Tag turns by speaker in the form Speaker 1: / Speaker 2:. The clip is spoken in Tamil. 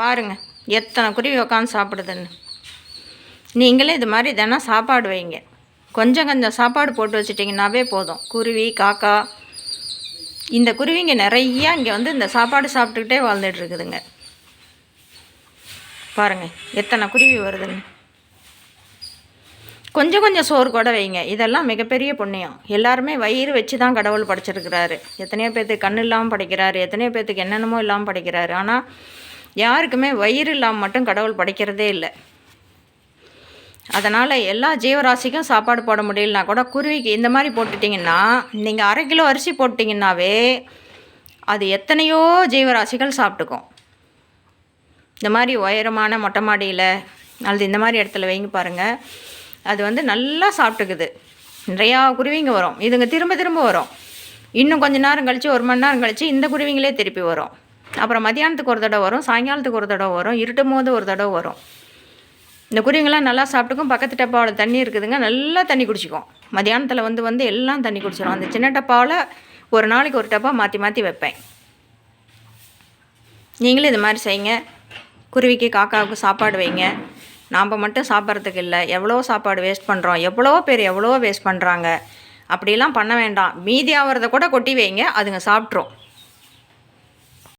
Speaker 1: பாருங்கள் எத்தனை குருவி உட்காந்து சாப்பிடுதுன்னு. நீங்களே இது மாதிரி தினம் சாப்பாடு வைங்க. கொஞ்சம் கொஞ்சம் சாப்பாடு போட்டு வச்சிட்டிங்கன்னாவே போதும். குருவி காக்கா இந்த குருவிங்க நிறையா இங்கே வந்து இந்த சாப்பாடு சாப்பிட்டுக்கிட்டே வாழ்ந்துட்டு இருக்குதுங்க. பாருங்கள் எத்தனை குருவி வருதுன்னு. கொஞ்சம் கொஞ்சம் சோறு கூட வைங்க. இதெல்லாம் மிகப்பெரிய புண்ணியம். எல்லாருமே வயிறு வச்சு தான் கடவுள் படைச்சிருக்கிறாரு. எத்தனையோ பேர்த்துக்கு கண் இல்லாமல் படைக்கிறாரு. எத்தனையோ பேர்த்துக்கு என்னென்னமோ இல்லாமல் படைக்கிறாரு. ஆனால் யாருக்குமே வயிறு இல்லாமல் மட்டும் கடவுள் படைக்கிறதே இல்லை. அதனால் எல்லா ஜீவராசிக்கும் சாப்பாடு போட முடியலனா கூட குருவிக்கு இந்த மாதிரி போட்டுட்டிங்கன்னா நீங்கள் அரை கிலோ அரிசி போட்டிங்கன்னாவே அது எத்தனையோ ஜீவராசிகள் சாப்பிட்டுக்கும். இந்த மாதிரி உயரமான மொட்டை மாடியில் அல்லது இந்த மாதிரி இடத்துல வைங்க பாருங்கள் அது வந்து நல்லா சாப்பிட்டுக்குது. நிறையா குருவிங்க வரும். இதுங்க திரும்ப திரும்ப வரும். இன்னும் கொஞ்ச நேரம் கழித்து ஒரு மணி நேரம் கழித்து இந்த குருவிங்களே திருப்பி வரும். அப்புறம் மதியானத்துக்கு ஒரு தடவை வரும் சாயங்காலத்துக்கு ஒரு தடவை வரும் இருட்டும் போது ஒரு தடவை வரும். இந்த குருவிங்களாம் நல்லா சாப்பிட்டுக்கும் பக்கத்து டப்பாவில் தண்ணி இருக்குதுங்க நல்லா தண்ணி குடிச்சிக்கும். மதியானத்தில் வந்து வந்து எல்லாம் தண்ணி குடிச்சிடும் அந்த சின்ன டப்பாவில் ஒரு நாளைக்கு ஒரு டப்பா மாற்றி மாற்றி வைப்பேன். நீங்களும் இது மாதிரி செய்யுங்க. குருவிக்கு காக்காவுக்கு சாப்பாடு வைங்க. நாம் மட்டும் சாப்பிட்றதுக்கு இல்லை எவ்வளோ சாப்பாடு வேஸ்ட் பண்ணுறோம் எவ்வளோ பேர் எவ்வளோ வேஸ்ட் பண்ணுறாங்க அப்படிலாம் பண்ண வேண்டாம். மீதி ஆகிறத கூட கொட்டி வைங்க அதுங்க சாப்பிட்ரும்